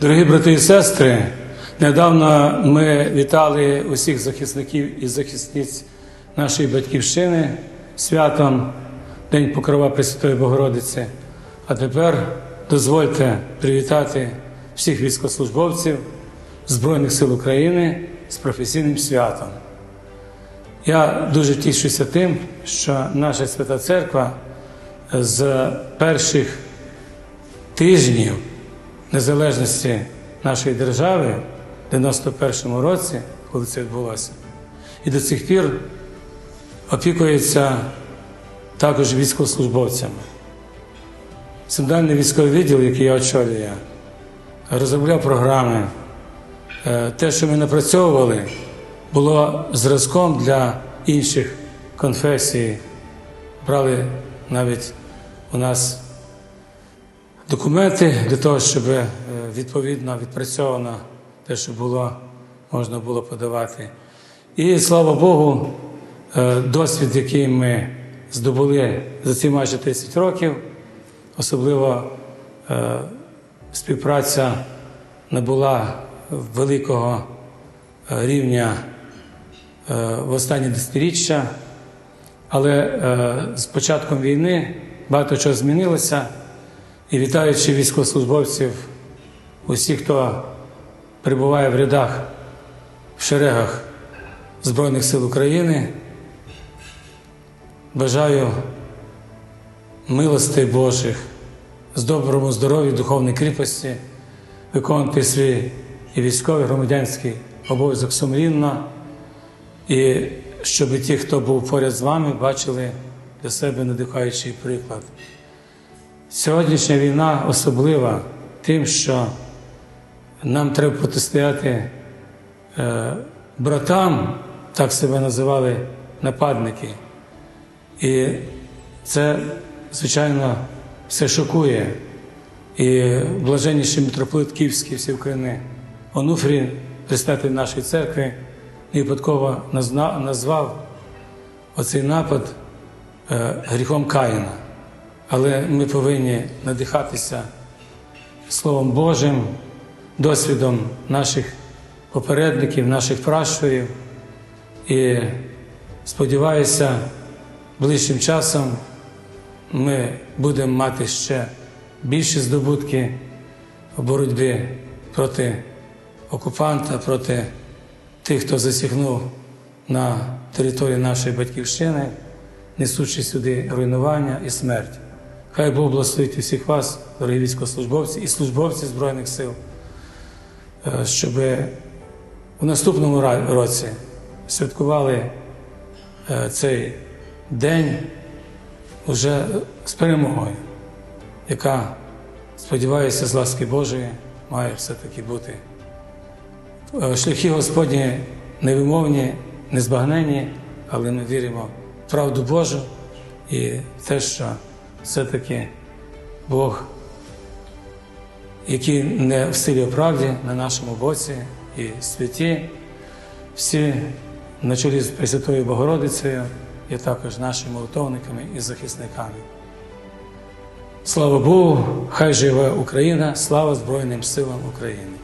Дорогі брати і сестри, недавно ми вітали усіх захисників і захисниць нашої батьківщини святом День Покрова Пресвятої Богородиці. А тепер дозвольте привітати всіх військовослужбовців Збройних сил України з професійним святом. Я дуже тішуся тим, що наша Свята Церква з перших тижнів незалежності нашої держави в 91-му році, коли це відбулося, і до цих пір опікується також військовослужбовцями. Центральний військовий відділ, який я очолюю, розробляв програми. Е, Те, що ми напрацьовували, було зразком для інших конфесій. Брали навіть у нас документи для того, щоб е, відповідно відпрацьовано те, що було, можна було подавати. І слава Богу, е, досвід, який ми здобули за ці майже 30 років, особливо е, співпраця набула великого рівня в останні десятиріччя, але з початком війни багато чого змінилося. І вітаючи військовослужбовців, усіх, хто перебуває в рядах, в шерегах Збройних сил України, бажаю милостей Божих, з доброму здоров'ю, духовній кріпості, виконувати свій і військовий громадянський обов'язок сумлінно, і щоб ті, хто був поряд з вами, бачили для себе надихаючий приклад. Сьогоднішня війна особлива тим, що нам треба протистояти е, братам, так себе називали нападники. І це, звичайно, все шокує. І блаженніший митрополит Київський всі України Онуфрій, предстатель нашої церкви, не випадково назвав оцей напад е, гріхом Каїна. Але ми повинні надихатися Словом Божим, досвідом наших попередників, наших пращурів. І сподіваюся, ближчим часом ми будемо мати ще більші здобутки в боротьбі проти окупанта, проти тих, хто засягнув на території нашої батьківщини, несучи сюди руйнування і смерть. Хай Бог благословить усіх вас, дорогі військовослужбовці і службовці Збройних сил, е, щоб у наступному році святкували е, цей день уже з перемогою, яка, сподіваюся, з ласки Божої має все-таки бути. Е, Шляхи Господні невимовні, незбагнені, але ми віримо в правду Божу і те, що все-таки Бог, який не в силі правді на нашому боці і святі, всі на чолі з Пресвятою Богородицею є також нашими молитовниками і захисниками. Слава Богу, хай живе Україна, слава Збройним силам України.